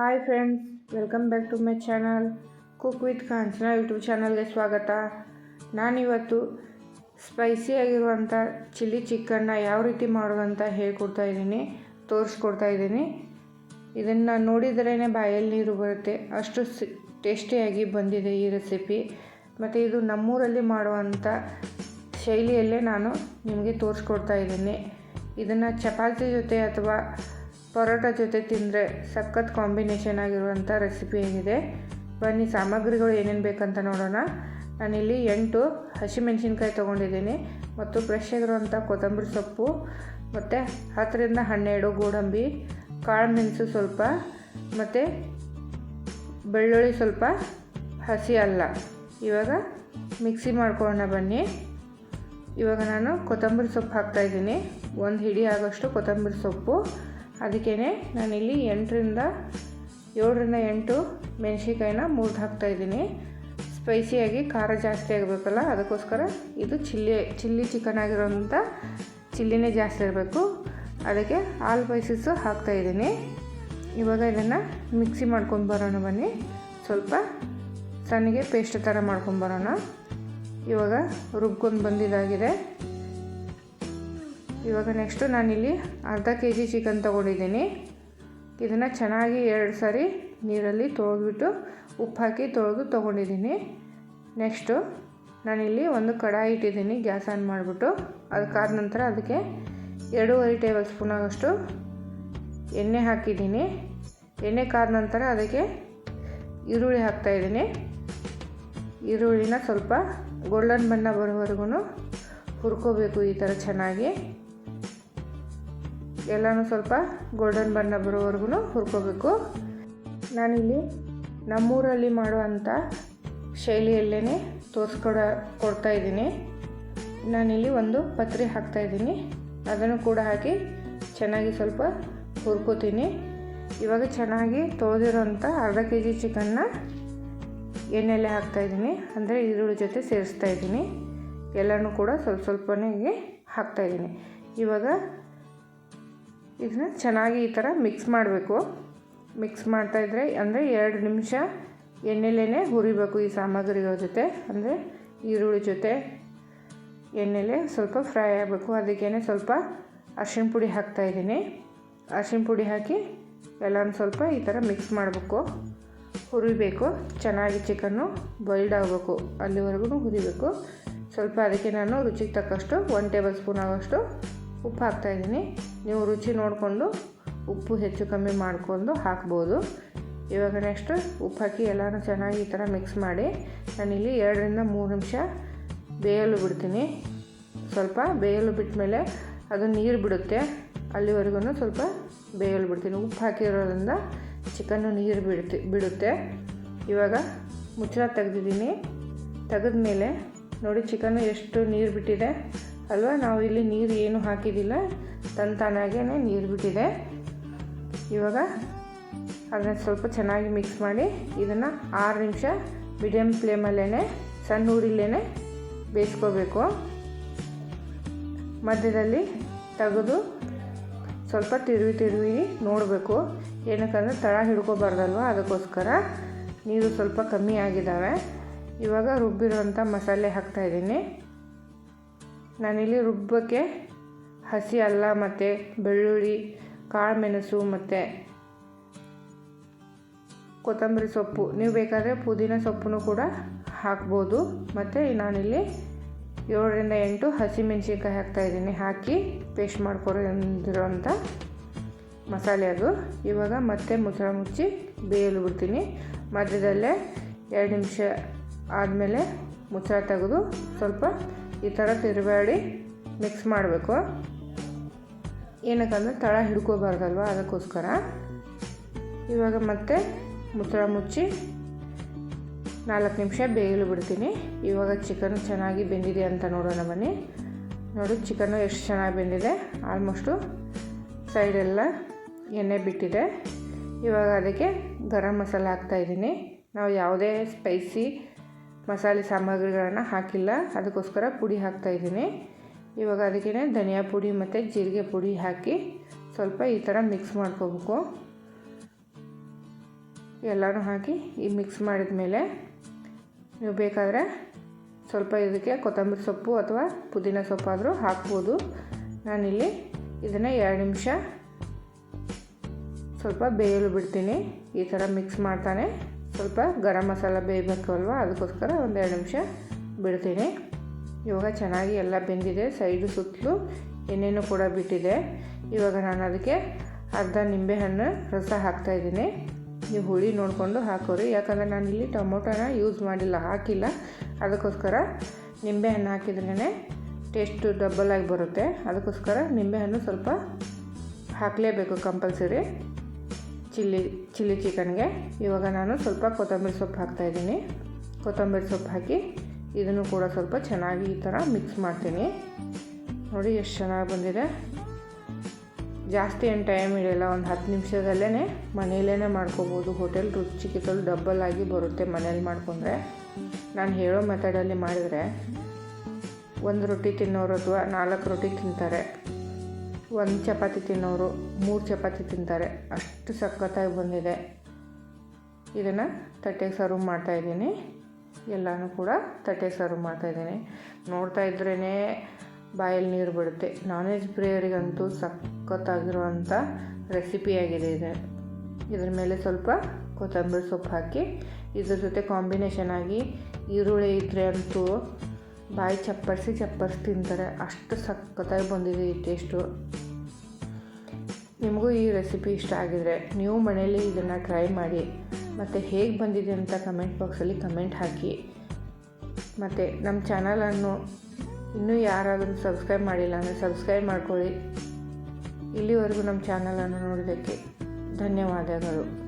Hi friends welcome back to my channel cook with Kanchana YouTube ಚಾನಲ್ಗೆ ಸ್ವಾಗತ. ನಾನಿವತ್ತು spicy ಆಗಿರುವಂಥ ಚಿಲ್ಲಿ ಚಿಕನ್ನ ಯಾವ ರೀತಿ ಮಾಡೋದಂತ ಹೇಳ್ಕೊಡ್ತಾ ಇದ್ದೀನಿ, ತೋರಿಸ್ಕೊಡ್ತಾ ಇದ್ದೀನಿ. ಇದನ್ನು ನೋಡಿದ್ರೇ ಬಾಯಲ್ಲಿ ನೀರು ಬರುತ್ತೆ, ಅಷ್ಟು ಸಿ ಟೇಸ್ಟಿಯಾಗಿ ಬಂದಿದೆ ಈ ರೆಸಿಪಿ ಮತ್ತು ಇದು ನಮ್ಮೂರಲ್ಲಿ ಮಾಡುವಂಥ ಶೈಲಿಯಲ್ಲೇ ನಾನು ನಿಮಗೆ ತೋರಿಸ್ಕೊಡ್ತಾ ಇದ್ದೀನಿ. ಇದನ್ನು ಚಪಾತಿ ಜೊತೆ ಅಥವಾ ಪರೋಟ ಜೊತೆ ತಿಂದರೆ ಸಖತ್ ಕಾಂಬಿನೇಷನ್ ಆಗಿರುವಂಥ ರೆಸಿಪಿ ಏನಿದೆ. ಬನ್ನಿ, ಸಾಮಗ್ರಿಗಳು ಏನೇನು ಬೇಕಂತ ನೋಡೋಣ. ನಾನಿಲ್ಲಿ ಎಂಟು ಹಸಿಮೆಣಸಿನ್ಕಾಯಿ ತೊಗೊಂಡಿದ್ದೀನಿ ಮತ್ತು ಫ್ರೆಶ್ ಆಗಿರುವಂಥ ಕೊತ್ತಂಬರಿ ಸೊಪ್ಪು ಮತ್ತು ಹತ್ತರಿಂದ ಹನ್ನೆರಡು ಗೋಡಂಬಿ ಕಾಳು ಮೆಣಸು ಸ್ವಲ್ಪ ಮತ್ತು ಬೆಳ್ಳುಳ್ಳಿ ಸ್ವಲ್ಪ ಹಸಿ ಅಲ್ಲ. ಇವಾಗ ಮಿಕ್ಸಿ ಮಾಡ್ಕೊಳ್ಳೋಣ ಬನ್ನಿ. ಇವಾಗ ನಾನು ಕೊತ್ತಂಬರಿ ಸೊಪ್ಪು ಹಾಕ್ತಾಯಿದ್ದೀನಿ ಒಂದು ಹಿಡಿ ಆಗೋಷ್ಟು ಕೊತ್ತಂಬರಿ ಸೊಪ್ಪು. ಅದಕ್ಕೇ ನಾನಿಲ್ಲಿ ಎಂಟರಿಂದ ಏಳರಿಂದ ಎಂಟು ಮೆಣಸಿಕಾಯಿನ ಮುರಿದು ಹಾಕ್ತಾಯಿದ್ದೀನಿ ಸ್ಪೈಸಿಯಾಗಿ ಖಾರ ಜಾಸ್ತಿ ಆಗಬೇಕಲ್ಲ, ಅದಕ್ಕೋಸ್ಕರ ಇದು ಚಿಲ್ಲಿ ಚಿಲ್ಲಿ ಚಿಕನ್ ಆಗಿರೋಂಥ ಚಿಲ್ಲಿನೇ ಜಾಸ್ತಿ ಇರಬೇಕು. ಅದಕ್ಕೆ ಆಲ್ ಸ್ಪೈಸಸ್ಸು ಹಾಕ್ತಾಯಿದ್ದೀನಿ ಇವಾಗ ಇದನ್ನು ಮಿಕ್ಸಿ ಮಾಡ್ಕೊಂಡು ಬರೋಣ ಬನ್ನಿ. ಸ್ವಲ್ಪ ಸಣ್ಣಗೆ ಪೇಸ್ಟ್ ಥರ ಮಾಡ್ಕೊಂಬರೋಣ ಇವಾಗ ರುಬ್ಕೊಂಡು ಬಂದಿದ್ದಾಗಿದೆ ಇವಾಗ ನೆಕ್ಸ್ಟು ನಾನಿಲ್ಲಿ ಅರ್ಧ ಕೆ ಜಿ ಚಿಕನ್ ತೊಗೊಂಡಿದ್ದೀನಿ. ಇದನ್ನು ಚೆನ್ನಾಗಿ ಎರಡು ಸಾರಿ ನೀರಲ್ಲಿ ತೊಳೆದ್ಬಿಟ್ಟು ಉಪ್ಪು ಹಾಕಿ ತೊಳೆದು ತೊಗೊಂಡಿದ್ದೀನಿ. ನೆಕ್ಸ್ಟು ನಾನಿಲ್ಲಿ ಒಂದು ಕಡಾಯಿ ಇಟ್ಟಿದ್ದೀನಿ ಗ್ಯಾಸ್ ಆನ್ ಮಾಡಿಬಿಟ್ಟು. ಅದಕ್ಕಾದ ನಂತರ ಅದಕ್ಕೆ ಎರಡೂವರೆ ಟೇಬಲ್ ಸ್ಪೂನ್ ಆಗೋಷ್ಟು ಎಣ್ಣೆ ಹಾಕಿದ್ದೀನಿ. ಎಣ್ಣೆ ಕಾದ ನಂತರ ಅದಕ್ಕೆ ಈರುಳ್ಳಿ ಹಾಕ್ತಾಯಿದ್ದೀನಿ ಈರುಳ್ಳಿನ ಸ್ವಲ್ಪ ಗೋಲ್ಡನ್ ಬಣ್ಣ ಬರೋವರೆಗೂ ಹುರ್ಕೋಬೇಕು ಈ ಥರ ಚೆನ್ನಾಗಿ. ಎಲ್ಲನೂ ಸ್ವಲ್ಪ ಗೋಲ್ಡನ್ ಬಣ್ಣ ಬರೋವರೆಗೂ ಹುರ್ಕೋಬೇಕು. ನಾನಿಲ್ಲಿ ನಮ್ಮೂರಲ್ಲಿ ಮಾಡುವಂಥ ಶೈಲಿಯಲ್ಲೇ ತೋರಿಸ್ಕೊಡ ಕೊಡ್ತಾಯಿದ್ದೀನಿ ನಾನಿಲ್ಲಿ ಒಂದು ಪತ್ರಿ ಹಾಕ್ತಾಯಿದ್ದೀನಿ ಅದನ್ನು ಕೂಡ ಹಾಕಿ ಚೆನ್ನಾಗಿ ಸ್ವಲ್ಪ ಹುರ್ಕೋತೀನಿ. ಇವಾಗ ಚೆನ್ನಾಗಿ ತೊಳೆದಿರೋಂಥ ಅರ್ಧ ಕೆ ಜಿ ಚಿಕನ್ನ ಎಣ್ಣೆಲೆ ಹಾಕ್ತಾಯಿದ್ದೀನಿ ಅಂದರೆ ಈರುಳ್ಳಿ ಜೊತೆ ಸೇರಿಸ್ತಾ ಇದ್ದೀನಿ. ಎಲ್ಲನೂ ಕೂಡ ಸ್ವಲ್ಪ ಸ್ವಲ್ಪನೇ ಹಾಕ್ತಾಯಿದ್ದೀನಿ ಇವಾಗ ಇದನ್ನ ಚೆನ್ನಾಗಿ ಈ ಥರ ಮಿಕ್ಸ್ ಮಾಡಬೇಕು. ಮಿಕ್ಸ್ ಮಾಡ್ತಾಯಿದ್ರೆ ಅಂದರೆ ಎರಡು ನಿಮಿಷ ಎಣ್ಣೆಲೇ ಹುರಿಬೇಕು ಈ ಸಾಮಗ್ರಿಗಳ ಜೊತೆ. ಅಂದರೆ ಈರುಳ್ಳಿ ಜೊತೆ ಎಣ್ಣೆಲೆ ಸ್ವಲ್ಪ ಫ್ರೈ ಆಗಬೇಕು. ಅದಕ್ಕೇ ಸ್ವಲ್ಪ ಅರ್ಶಿನ ಪುಡಿ ಹಾಕ್ತಾಯಿದ್ದೀನಿ ಅರ್ಶಿನ ಪುಡಿ ಹಾಕಿ ಎಲ್ಲನೂ ಸ್ವಲ್ಪ ಈ ಥರ ಮಿಕ್ಸ್ ಮಾಡಬೇಕು. ಹುರಿಬೇಕು. ಚೆನ್ನಾಗಿ ಚಿಕನ್ನು ಬಾಯ್ಲ್ಡ್ ಆಗಬೇಕು. ಅಲ್ಲಿವರೆಗೂ ಹುರಿಬೇಕು. ಸ್ವಲ್ಪ ಅದಕ್ಕೆ ನಾನು ರುಚಿಗೆ ತಕ್ಕಷ್ಟು ಒನ್ ಟೇಬಲ್ ಸ್ಪೂನ್ ಆಗೋಷ್ಟು ಉಪ್ಪು ಹಾಕ್ತಾಯಿದ್ದೀನಿ ನೀವು ರುಚಿ ನೋಡಿಕೊಂಡು ಉಪ್ಪು ಹೆಚ್ಚು ಕಮ್ಮಿ ಮಾಡಿಕೊಂಡು ಹಾಕ್ಬೋದು. ಇವಾಗ ನೆಕ್ಸ್ಟು ಉಪ್ಪು ಹಾಕಿ ಎಲ್ಲನೂ ಚೆನ್ನಾಗಿ ಈ ಥರ ಮಿಕ್ಸ್ ಮಾಡಿ ನಾನಿಲ್ಲಿ ಎರಡರಿಂದ ಮೂರು ನಿಮಿಷ ಬೇಯಲು ಬಿಡ್ತೀನಿ. ಸ್ವಲ್ಪ ಬೇಯಲು ಬಿಟ್ಟ ಮೇಲೆ ಅದು ನೀರು ಬಿಡುತ್ತೆ. ಅಲ್ಲಿವರೆಗೂ ಸ್ವಲ್ಪ ಬೇಯಲು ಬಿಡ್ತೀನಿ. ಉಪ್ಪು ಹಾಕಿರೋದ್ರಿಂದ ಚಿಕನ್ನು ನೀರು ಬಿಡುತ್ತೆ ಬಿಡುತ್ತೆ. ಇವಾಗ ಮುಚ್ಚಳ ತೆಗೆದಿದ್ದೀನಿ. ತೆಗೆದ ಮೇಲೆ ನೋಡಿ ಚಿಕನ್ನು ಎಷ್ಟು ನೀರು ಬಿಟ್ಟಿದೆ. ಅಲ್ವಾ? ನಾವು ಇಲ್ಲಿ ನೀರು ಏನು ಹಾಕಿದ್ದಿಲ್ಲ ತಂತಾನಾಗೇ ನೀರು ಬಿಟ್ಟಿದೆ. ಇವಾಗ ಅದನ್ನು ಸ್ವಲ್ಪ ಚೆನ್ನಾಗಿ ಮಿಕ್ಸ್ ಮಾಡಿ ಇದನ್ನು ಆರು ನಿಮಿಷ ಮೀಡಿಯಮ್ ಫ್ಲೇಮಲ್ಲೇ ಸಣ್ಣ ಊರಿಲ್ಲೇ ಬೇಯಿಸ್ಕೋಬೇಕು. ಮಧ್ಯದಲ್ಲಿ ತೆಗೆದು ಸ್ವಲ್ಪ ತಿರುವಿ ತಿರುವಿ ನೋಡಬೇಕು. ಏನಕ್ಕಂದ್ರೆ ತಳ ಹಿಡ್ಕೋಬಾರ್ದಲ್ವ? ಅದಕ್ಕೋಸ್ಕರ ನೀರು ಸ್ವಲ್ಪ ಕಮ್ಮಿ ಆಗಿದ್ದಾವೆ. ಇವಾಗ ರುಬ್ಬಿರುವಂಥ ಮಸಾಲೆ ಹಾಕ್ತಾಯಿದ್ದೀನಿ ನಾನಿಲ್ಲಿ ರುಬ್ಬಕ್ಕೆ ಹಸಿ ಅಲ್ಲ ಮತ್ತು ಬೆಳ್ಳುಳ್ಳಿ ಕಾಳು ಮೆಣಸು ಮತ್ತು ಕೊತ್ತಂಬರಿ ಸೊಪ್ಪು. ನೀವು ಬೇಕಾದರೆ ಪುದೀನ ಸೊಪ್ಪನ್ನು ಕೂಡ ಹಾಕ್ಬೋದು. ಮತ್ತು ನಾನಿಲ್ಲಿ ಏಳರಿಂದ ಎಂಟು ಹಸಿಮೆಣ್ಸಿನ್ಕಾಯಿ ಹಾಕ್ತಾಯಿದ್ದೀನಿ ಹಾಕಿ ಪೇಸ್ಟ್ ಮಾಡ್ಕೊಂಡಿರೋಂಥ ಮಸಾಲೆ ಅದು. ಇವಾಗ ಮತ್ತೆ ಮುಚ್ಚಳ ಮುಚ್ಚಿ ಬೇಯಲು ಬಿಡ್ತೀನಿ. ಮಧ್ಯದಲ್ಲೇ ಎರಡು ನಿಮಿಷ ಆದಮೇಲೆ ಮುಚ್ಚಳ ತೆಗೆದು ಸ್ವಲ್ಪ ಈ ಥರ ತಿರುಗಾಡಿ ಮಿಕ್ಸ್ ಮಾಡಬೇಕು. ಏನಕ್ಕಂದ್ರೆ ತಳ ಹಿಡ್ಕೋಬಾರ್ದಲ್ವ? ಅದಕ್ಕೋಸ್ಕರ. ಇವಾಗ ಮತ್ತೆ ಮುಚ್ಚಳ ಮುಚ್ಚಿ ನಾಲ್ಕು ನಿಮಿಷ ಬೇಯಲು ಬಿಡ್ತೀನಿ. ಇವಾಗ ಚಿಕನ್ ಚೆನ್ನಾಗಿ ಬೆಂದಿದೆ ಅಂತ ನೋಡೋಣ ಬನ್ನಿ. ನೋಡಿ ಚಿಕನ್ನು ಎಷ್ಟು ಚೆನ್ನಾಗಿ ಬೆಂದಿದೆ. ಆಲ್ಮೋಸ್ಟು ಸೈಡೆಲ್ಲ ಎಣ್ಣೆ ಬಿಟ್ಟಿದೆ. ಇವಾಗ ಅದಕ್ಕೆ ಗರಂ ಮಸಾಲ ಹಾಕ್ತಾಯಿದ್ದೀನಿ ನಾವು ಯಾವುದೇ ಸ್ಪೈಸಿ ಮಸಾಲೆ ಸಾಮಗ್ರಿಗಳನ್ನು ಹಾಕಿಲ್ಲ. ಅದಕ್ಕೋಸ್ಕರ ಪುಡಿ ಹಾಕ್ತಾಯಿದ್ದೀನಿ ಇವಾಗ ಅದಕ್ಕೆ ಧನಿಯಾ ಪುಡಿ ಮತ್ತು ಜೀರಿಗೆ ಪುಡಿ ಹಾಕಿ ಸ್ವಲ್ಪ ಈ ಥರ ಮಿಕ್ಸ್ ಮಾಡ್ಕೋಬೇಕು. ಎಲ್ಲನೂ ಹಾಕಿ ಈ ಮಿಕ್ಸ್ ಮಾಡಿದ ಮೇಲೆ ನೀವು ಬೇಕಾದರೆ ಸ್ವಲ್ಪ ಇದಕ್ಕೆ ಕೊತ್ತಂಬರಿ ಸೊಪ್ಪು ಅಥವಾ ಪುದೀನ ಸೊಪ್ಪಾದರೂ ಹಾಕ್ಬೋದು. ನಾನಿಲ್ಲಿ ಇದನ್ನು ಎರಡು ನಿಮಿಷ ಸ್ವಲ್ಪ ಬೇಯಲು ಬಿಡ್ತೀನಿ. ಈ ಥರ ಮಿಕ್ಸ್ ಮಾಡ್ತಾನೆ. ಸ್ವಲ್ಪ ಗರಂ ಮಸಾಲ ಬೇಯಬೇಕು ಅಲ್ವಾ? ಅದಕ್ಕೋಸ್ಕರ ಒಂದು ಎರಡು ನಿಮಿಷ ಬಿಡ್ತೀನಿ. ಇವಾಗ ಚೆನ್ನಾಗಿ ಎಲ್ಲ ಬೆಂದಿದೆ, ಸೈಡು ಸುತ್ತಲೂ ಎಣ್ಣೆನೂ ಕೂಡ ಬಿಟ್ಟಿದೆ. ಇವಾಗ ನಾನು ಅದಕ್ಕೆ ಅರ್ಧ ನಿಂಬೆಹಣ್ಣು ರಸ ಹಾಕ್ತಾಯಿದ್ದೀನಿ ನೀವು ಹುಳಿ ನೋಡಿಕೊಂಡು ಹಾಕೋರಿ. ಯಾಕಂದರೆ ಇಲ್ಲಿ ಟೊಮೊಟೊನ ಯೂಸ್ ಮಾಡಿಲ್ಲ, ಹಾಕಿಲ್ಲ. ಅದಕ್ಕೋಸ್ಕರ ನಿಂಬೆಹಣ್ಣು ಹಾಕಿದ್ರೇ ಟೇಸ್ಟು ಡಬ್ಬಲ್ ಆಗಿ ಬರುತ್ತೆ. ಅದಕ್ಕೋಸ್ಕರ ನಿಂಬೆಹಣ್ಣು ಸ್ವಲ್ಪ ಹಾಕಲೇಬೇಕು ಕಂಪಲ್ಸರಿ. ಚಿಲ್ಲಿ ಚಿಲ್ಲಿ ಚಿಕನ್ಗೆ ಇವಾಗ ನಾನು ಸ್ವಲ್ಪ ಕೊತ್ತಂಬರಿ ಸೊಪ್ಪು ಹಾಕ್ತಾಯಿದ್ದೀನಿ ಕೊತ್ತಂಬರಿ ಸೊಪ್ಪು ಹಾಕಿ ಇದನ್ನು ಕೂಡ ಸ್ವಲ್ಪ ಚೆನ್ನಾಗಿ ಈ ಥರ ಮಿಕ್ಸ್ ಮಾಡ್ತೀನಿ. ನೋಡಿ ಎಷ್ಟು ಚೆನ್ನಾಗಿ ಬಂದಿದೆ. ಜಾಸ್ತಿ ಏನು ಟೈಮ್ ಇರೋಲ್ಲ ಒಂದು ಹತ್ತು ನಿಮಿಷದಲ್ಲೇ ಮನೆಯಲ್ಲೇ ಮಾಡ್ಕೋಬೋದು. ಹೋಟೆಲ್ ರುಚಿಕಿತಲು ಡಬ್ಬಲ್ ಆಗಿ ಬರುತ್ತೆ ಮನೇಲಿ ಮಾಡ್ಕೊಂಡ್ರೆ. ನಾನು ಹೇಳೋ ಮೆಥಡಲ್ಲಿ ಮಾಡಿದರೆ ಒಂದು ರೊಟ್ಟಿ ತಿನ್ನೋರು ಅಥವಾ ನಾಲ್ಕು ರೊಟ್ಟಿ ತಿಂತಾರೆ. ಒಂದು ಚಪಾತಿ ತಿನ್ನೋರು ಮೂರು ಚಪಾತಿ ತಿಂತಾರೆ. ಅಷ್ಟು ಸಖತ್ತಾಗಿ ಬಂದಿದೆ. ಇದನ್ನು ತಟ್ಟೆಗೆ ಸರ್ವ್ ಮಾಡ್ತಾಯಿದ್ದೀನಿ ಎಲ್ಲನೂ ಕೂಡ ತಟ್ಟೆಗೆ ಸರ್ವ್ ಮಾಡ್ತಾಯಿದ್ದೀನಿ ನೋಡ್ತಾ ಇದ್ರೇ ಬಾಯಲ್ಲಿ ನೀರು ಬಿಡುತ್ತೆ. ನಾನ್ ವೆಜ್ ಪ್ರಿಯರಿಗಂತೂ ಸಖತ್ತಾಗಿರುವಂಥ ರೆಸಿಪಿಯಾಗಿದೆ ಇದು. ಇದ್ರ ಮೇಲೆ ಸ್ವಲ್ಪ ಕೊತ್ತಂಬರಿ ಸೊಪ್ಪು ಹಾಕಿ, ಇದ್ರ ಜೊತೆ ಕಾಂಬಿನೇಷನ್ ಆಗಿ ಈರುಳ್ಳಿ ಇದ್ದರೆ ಅಂತೂ ಬಾಯಿ ಚಪ್ಪರಿಸಿ ಚಪ್ಪರಿಸಿ ತಿಂತಾರೆ. ಅಷ್ಟು ಸಖತ್ತಾಗಿ ಬಂದಿದೆ ಈ ಟೇಸ್ಟು ನಿಮಗೂ ಈ ರೆಸಿಪಿ ಇಷ್ಟ ಆಗಿದರೆ ನೀವು ಮನೇಲಿ ಇದನ್ನು ಟ್ರೈ ಮಾಡಿ. ಮತ್ತು ಹೇಗೆ ಬಂದಿದೆ ಅಂತ ಕಮೆಂಟ್ ಬಾಕ್ಸಲ್ಲಿ ಕಮೆಂಟ್ ಹಾಕಿ. ಮತ್ತು ನಮ್ಮ ಚಾನಲನ್ನು ಇನ್ನೂ ಯಾರಾದರೂ ಸಬ್ಸ್ಕ್ರೈಬ್ ಮಾಡಿಲ್ಲ ಅಂದರೆ ಸಬ್ಸ್ಕ್ರೈಬ್ ಮಾಡ್ಕೊಳ್ಳಿ. ಇಲ್ಲಿವರೆಗೂ ನಮ್ಮ ಚಾನಲನ್ನು ನೋಡೋದಕ್ಕೆ ಧನ್ಯವಾದಗಳು.